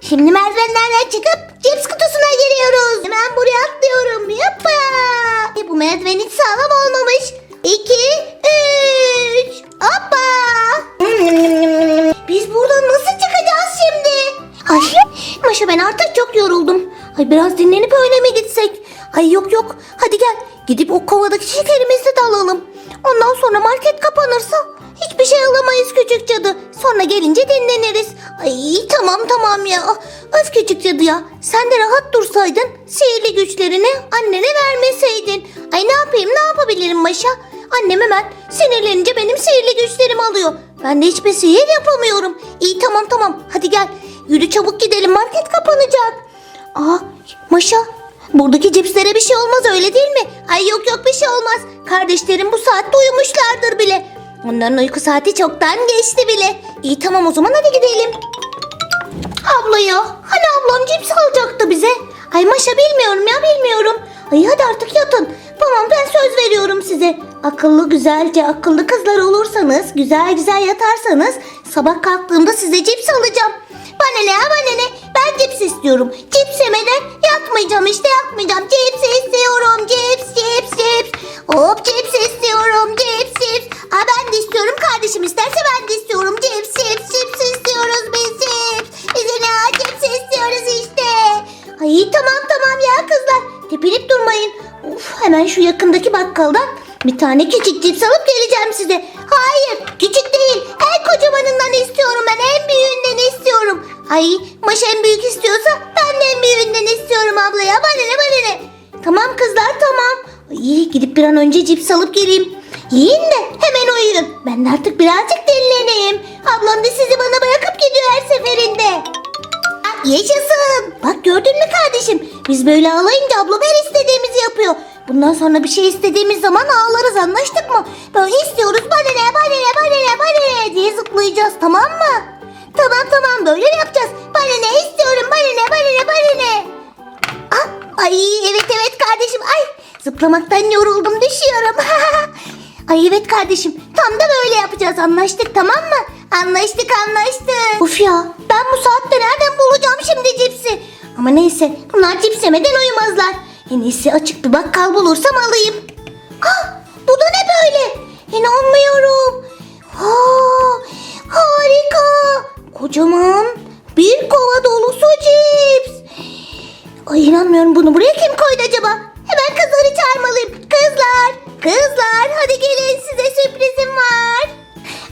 Şimdi merdivenlerden çıkıp cips kutusuna giriyoruz. Hemen buraya atlıyorum. Yapma. E, bu merdiven hiç sağlam olmamış. İki, üç. Hoppa. Biz buradan nasıl çıkacağız şimdi? Ay Maşa ben artık çok yoruldum. Ay biraz dinlenip öyle mi gitsek? Ay yok yok hadi gel gidip o kovadaki şekerimizi de alalım. Ondan sonra market kapanırsa hiçbir şey alamayız küçük cadı. Sonra gelince dinleniriz. Ay tamam tamam ya. Öf küçük cadı ya. Sen de rahat dursaydın sihirli güçlerini annene vermeseydin. Ay ne yapayım ne yapabilirim Maşa? Annem hemen sinirlenince benim sihirli güçlerimi alıyor. Ben de hiçbir sihir yapamıyorum. İyi tamam tamam hadi gel. Yürü çabuk gidelim market kapanacak. Aa Maşa buradaki cipslere bir şey olmaz öyle değil mi? Ay yok yok bir şey olmaz. Kardeşlerim bu saatte uyumuşlardır bile. Onların uyku saati çoktan geçti bile. İyi tamam o zaman hadi gidelim. Abla ya hani ablam cips alacaktı bize. Ay Maşa bilmiyorum ya bilmiyorum. Ay hadi artık yatın. Tamam ben söz veriyorum size. Akıllı güzelce akıllı kızlar olursanız güzel güzel yatarsanız sabah kalktığımda size cips alacağım. Bana ne bana ne ben cips istiyorum. Cips yemeden yatmayacağım işte yatmayacağım. Cips istiyorum cips cips cips. Hop cips istiyorum cips cips. Aa, ben de istiyorum kardeşim isterse ben de istiyorum. Cips cips cips istiyoruz biz cips. Bize ne cips istiyoruz işte. Ay tamam tamam ya kızlar. Tepinip durmayın. Uf, hemen şu yakındaki bakkaldan bir tane küçük cips alıp geleceğim size. Hayır Ay Maş en büyük istiyorsa ben de en büyüğünden istiyorum abla ya. Bana ne bana ne. Tamam kızlar tamam. Ay, gidip bir an önce cips alıp geleyim. Yiyin de hemen uyuyun. Ben de artık birazcık dinleneyim. Ablam da sizi bana bırakıp gidiyor her seferinde. Ah, Yaşasın. Bak gördün mü kardeşim? Biz böyle ağlayınca ablam her istediğimizi yapıyor. Bundan sonra bir şey istediğimiz zaman ağlarız anlaştık mı? Böyle istiyoruz bana ne bana ne bana ne bana ne diye zıplayacağız tamam mı? Tamam tamam böyle yapacağız? Bana ne istiyorum ne bana ne? Ah, ay evet evet kardeşim ay zıplamaktan yoruldum düşüyorum. ay evet kardeşim tam da böyle yapacağız anlaştık tamam mı? Anlaştık anlaştık. Uf ya ben bu saatte nereden bulacağım şimdi cipsi? Ama neyse bunlar cips yemeden uyumazlar. En iyisi açık bir bakkal bulursam alayım. Ah bu da ne böyle? İnanmıyorum. Kocaman bir kova dolusu cips. Ay inanmıyorum bunu buraya kim koydu acaba? Hemen kızları çağırmalıyım. Kızlar, kızlar hadi gelin size sürprizim var.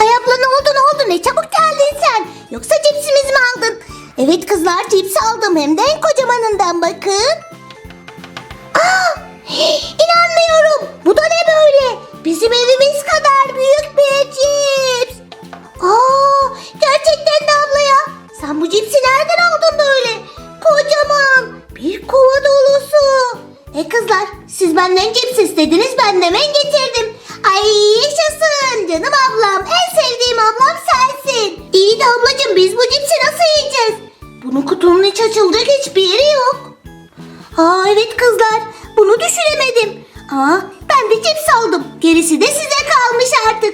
Ay abla ne oldu ne oldu ne çabuk geldin sen. Yoksa cipsimizi mi aldın? Evet kızlar cips aldım hem de en kocamanından bakın. Aa, inanmıyorum. Bu da ne böyle? Bizim evimiz kadar büyük bir cips. Aa, gerçekten de abla ya. Sen bu cipsi nereden aldın böyle? Kocaman. Bir kova dolusu. E kızlar siz benden cips istediniz ben de hemen getirdim. Ay yaşasın canım ablam. En sevdiğim ablam sensin. İyi de ablacığım biz bu cipsi nasıl yiyeceğiz? Bunun kutunun hiç açılacak hiçbir yeri yok. Aa evet kızlar bunu düşünemedim. Aa ben de cips aldım. Gerisi de size kalmış artık.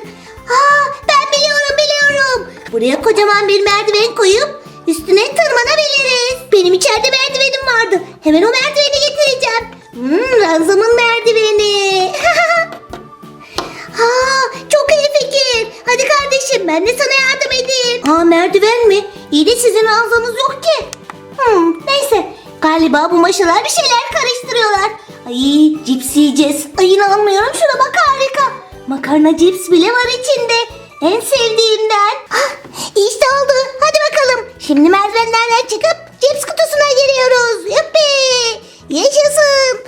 Buraya kocaman bir merdiven koyup üstüne tırmanabiliriz. Benim içeride merdivenim vardı. Hemen o merdiveni getireceğim. Hmm, Ranzam'ın merdiveni. Ha, çok iyi fikir. Hadi kardeşim ben de sana yardım edeyim. Aa merdiven mi? İyi de sizin ağzınız yok ki. Hmm, neyse. Galiba bu maşalar bir şeyler karıştırıyorlar. Ay cips yiyeceğiz. Ay inanmıyorum şuna bak harika. Makarna cips bile var içinde. En sevdiğimden. Hah, işte oldu. Hadi bakalım. Şimdi merdivenlerden çıkıp cips kutusuna giriyoruz. Yuppi. Yaşasın.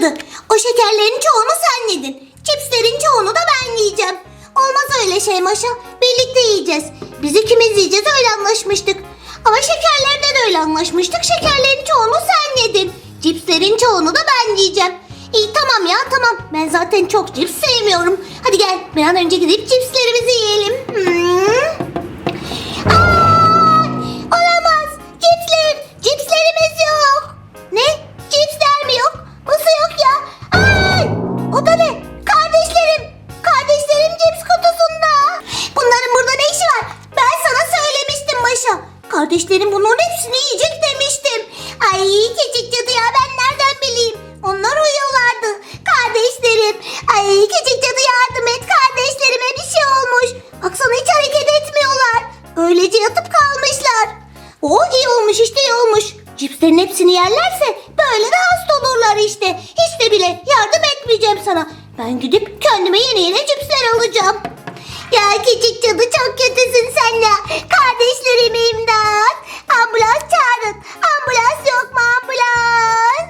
Cadı. O şekerlerin çoğunu sen yedin. Cipslerin çoğunu da ben yiyeceğim. Olmaz öyle şey Maşa. Birlikte yiyeceğiz. Biz ikimiz yiyeceğiz öyle anlaşmıştık. Ama şekerlerde de öyle anlaşmıştık. Şekerlerin çoğunu sen yedin. Cipslerin çoğunu da ben yiyeceğim. İyi tamam ya tamam. Ben zaten çok cips sevmiyorum. Hadi gel bir an önce gidip cipslerimizi yiyelim. Hmm. Kardeşlerim bunların hepsini yiyecek demiştim. Ay küçük cadı ya ben nereden bileyim? Onlar uyuyorlardı. Kardeşlerim. Ay küçük cadı yardım et. Kardeşlerime bir şey olmuş. Baksana hiç hareket etmiyorlar. Öylece yatıp kalmışlar. O iyi olmuş işte iyi olmuş. Cipslerin hepsini yerlerse böyle de hasta olurlar işte. Hiç de bile yardım etmeyeceğim sana. Ben gidip kendime yeni yeni cipsler alacağım. Ya küçük cadı çok kötüsün sen ya. Kardeşlerim imdat. Ambulans çağırın. Ambulans yok mu ambulans?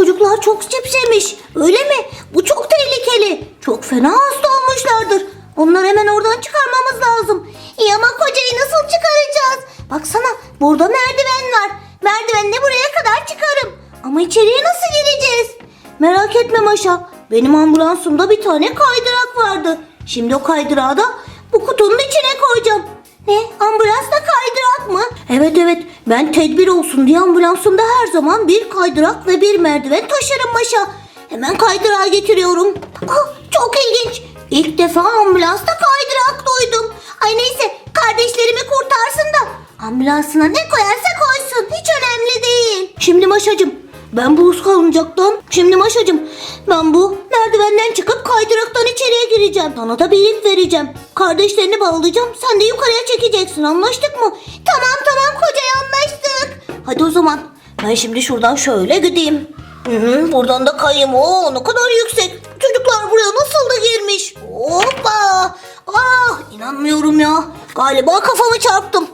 Çocuklar çok cips yemiş. Öyle mi? Bu çok tehlikeli. Çok fena hasta olmuşlardır. Onları hemen oradan çıkarmamız lazım. İyi ama kocayı nasıl çıkaracağız? Baksana burada merdiven var. Merdivenle buraya kadar çıkarım. Ama içeriye nasıl gireceğiz? Merak etme Maşa. Benim ambulansımda bir tane kaydırak vardı. Şimdi o kaydırağı da bu kutunun içine koyacağım. Ne? Ambulansta kaydırak mı? Evet evet. Ben tedbir olsun diye ambulansımda her zaman bir kaydırak ve bir merdiven taşırım Maşa. Hemen kaydırağı getiriyorum. Ah, çok ilginç. İlk defa ambulansta kaydırak duydum. Ay neyse kardeşlerimi kurtarsın da ambulansına ne koyarsa koysun. Hiç önemli değil. Şimdi Maşacığım ben bu salıncaktan, şimdi Maşacığım ben bu merdivenden çıkıp kaydıraktan içeriye gireceğim. Sana da bir ip vereceğim. Kardeşlerini bağlayacağım. Sen de yukarıya çekeceksin. Anlaştık mı? Tamam tamam kocaya anlaştık. Hadi o zaman. Ben şimdi şuradan şöyle gideyim. Hı buradan da kayayım. Oo ne kadar yüksek. Çocuklar buraya nasıl da girmiş. Hoppa. Ah inanmıyorum ya. Galiba kafamı çarptım.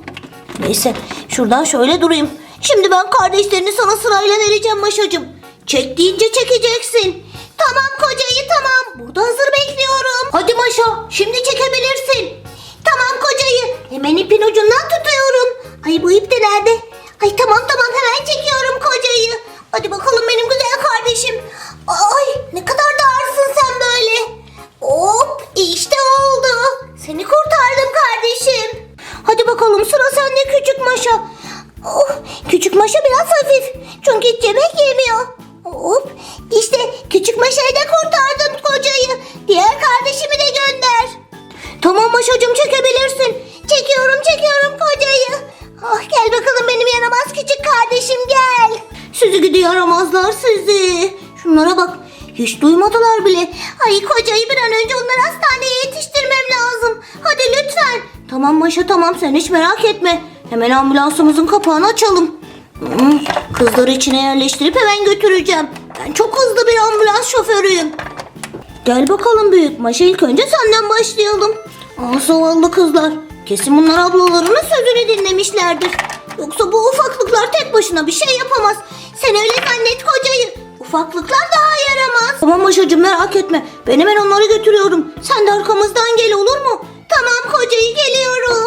Neyse şuradan şöyle durayım. Şimdi ben kardeşlerini sana sırayla vereceğim Maşacığım. Çek deyince çekeceksin. Tamam kocayı tamam. Burada hazır bekliyorum. Hadi Maşa şimdi çekebilirsin. Tamam kocayı. Hemen ipin ucundan tutuyorum. Ay bu ip de nerede? Ay tamam tamam hemen çekiyorum kocayı. Hadi bakalım benim güzel kardeşim. Ay ne kadar da sen böyle. Hop işte oldu. Seni kurtardım kardeşim. Hadi bakalım sıra sende küçük Maşa. Oh, küçük Maşa biraz hafif. Çünkü hiç yemek yemiyor. Hop işte küçük Maşa'yı da kurtardım kocayı. Diğer kardeşimi de gönder. Tamam Maşacığım çekebilirsin. Çekiyorum çekiyorum kocayı. Ah gel bakalım benim yaramaz küçük kardeşim gel. Sizi gidi yaramazlar sizi. Şunlara bak. Hiç duymadılar bile. Ay kocayı bir an önce onları hastaneye yetiştirmem lazım. Hadi lütfen. Tamam Maşa tamam sen hiç merak etme. Hemen ambulansımızın kapağını açalım. Hmm, Kızları içine yerleştirip hemen götüreceğim. Ben çok hızlı bir ambulans şoförüyüm. Gel bakalım büyük maşa ilk önce senden başlayalım. Aa zavallı kızlar. Kesin bunlar ablalarının sözünü dinlemişlerdir. Yoksa bu ufaklıklar tek başına bir şey yapamaz. Sen öyle zannet kocayı. Ufaklıklar daha yaramaz. Tamam Maşacığım merak etme. Ben hemen onları götürüyorum. Sen de arkamızdan gel olur mu? Tamam kocayı geliyorum.